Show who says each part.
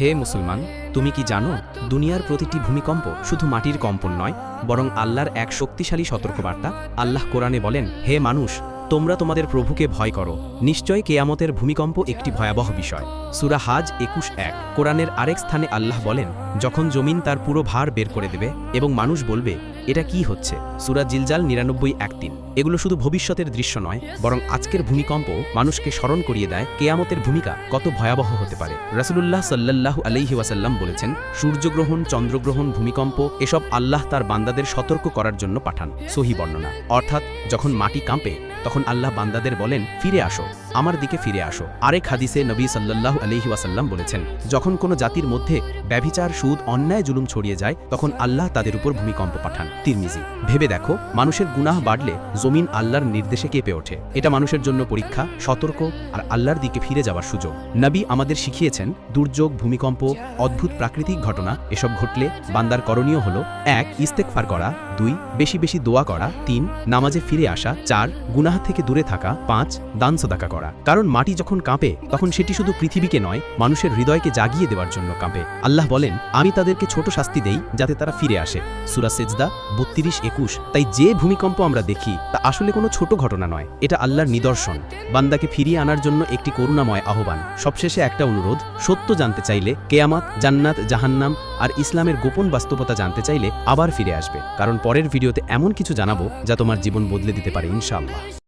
Speaker 1: হে মুসলমান, তুমি কি জানো, দুনিয়ার প্রতিটি ভূমিকম্প শুধু মাটির কম্পন নয়, বরং আল্লাহর এক শক্তিশালী সতর্কবার্তা? আল্লাহ কোরআনে বলেন, হে মানুষ তোমরা তোমাদের প্রভুকে ভয় করো। নিশ্চয় কেয়ামতের ভূমিকম্প একটি ভয়াবহ বিষয়। সুরা হাজ একুশ এক। কোরআনের আরেক স্থানে আল্লাহ বলেন, যখন জমিন তার পুরো ভার বের করে দেবে এবং মানুষ বলবে, এটা কি হচ্ছে সুরা জিলজাল নিরানব্বই এক তিন। এগুলো শুধু ভবিষ্যতের দৃশ্য নয়, বরং আজকের ভূমিকম্প মানুষকে স্মরণ করিয়ে দেয় কেয়ামতের ভূমিকা কত ভয়াবহ হতে পারে। রাসুলুল্লাহ সাল্লাল্লাহু আলাইহি ওয়াসাল্লাম বলেছেন, সূর্যগ্রহণ, চন্দ্রগ্রহণ, ভূমিকম্প, এসব আল্লাহ তার বান্দাদের সতর্ক করার জন্য পাঠান। সহি বর্ণনা। অর্থাৎ, যখন মাটি কাঁপে তখন আল্লাহ বান্দাদের বলেন, ফিরে আসো, আমার দিকে ফিরে আসো। আরেক হাদিসে নবী সাল্লাল্লাহু আলাইহি ওয়াসাল্লাম বলেছেন, যখন কোনো জাতির মধ্যে ব্যভিচার, সুদ, অন্যায়, জুলুম ছড়িয়ে যায়, তখন আল্লাহ তাদের উপর ভূমিকম্প পাঠান। তিরমিজি, ভেবে দেখো, মানুষের গুনাহ বাড়লে জমিন আল্লাহর নির্দেশে কেঁপে ওঠে। এটা মানুষের জন্য পরীক্ষা, সতর্ক আর আল্লাহর দিকে ফিরে যাওয়ার সুযোগ। নবী আমাদের শিখিয়েছেন, দুর্যোগ, ভূমিকম্প, অদ্ভুত প্রাকৃতিক ঘটনা, এসব ঘটলে বান্দার করণীয় হল, এক, ইস্তেকফার করা, দুই, বেশি বেশি দোয়া করা, তিন, নামাজে ফিরে আসা, চার, গুনাহ থেকে দূরে থাকা, পাঁচ, দান সদাকা করা। কারণ মাটি যখন কাঁপে, তখন সেটি শুধু পৃথিবীকে নয়, মানুষের হৃদয়কে জাগিয়ে দেওয়ার জন্য কাঁপে। আল্লাহ বলেন, আমি তাদেরকে ছোট শাস্তি দেই, যাতে তারা ফিরে আসে। সুরা সেজদা বত্রিশ, একুশ। তাই যে ভূমিকম্প আমরা দেখি, তা আসলে কোনো ছোট ঘটনা নয়। এটা আল্লাহর নিদর্শন। বান্দাকে ফিরিয়ে আনার জন্য একটি করুণাময় আহ্বান। সবশেষে একটা অনুরোধ, সত্য জানতে চাইলে কেয়ামাত, জান্নাত, জাহান্নাম আর ইসলামের গোপন বাস্তবতা জানতে চাইলে আবার ফিরে আসবে। কারণ পরের ভিডিওতে এমন কিছু জানাব, যা তোমার জীবন বদলে দিতে পারে, ইনশাআল্লাহ।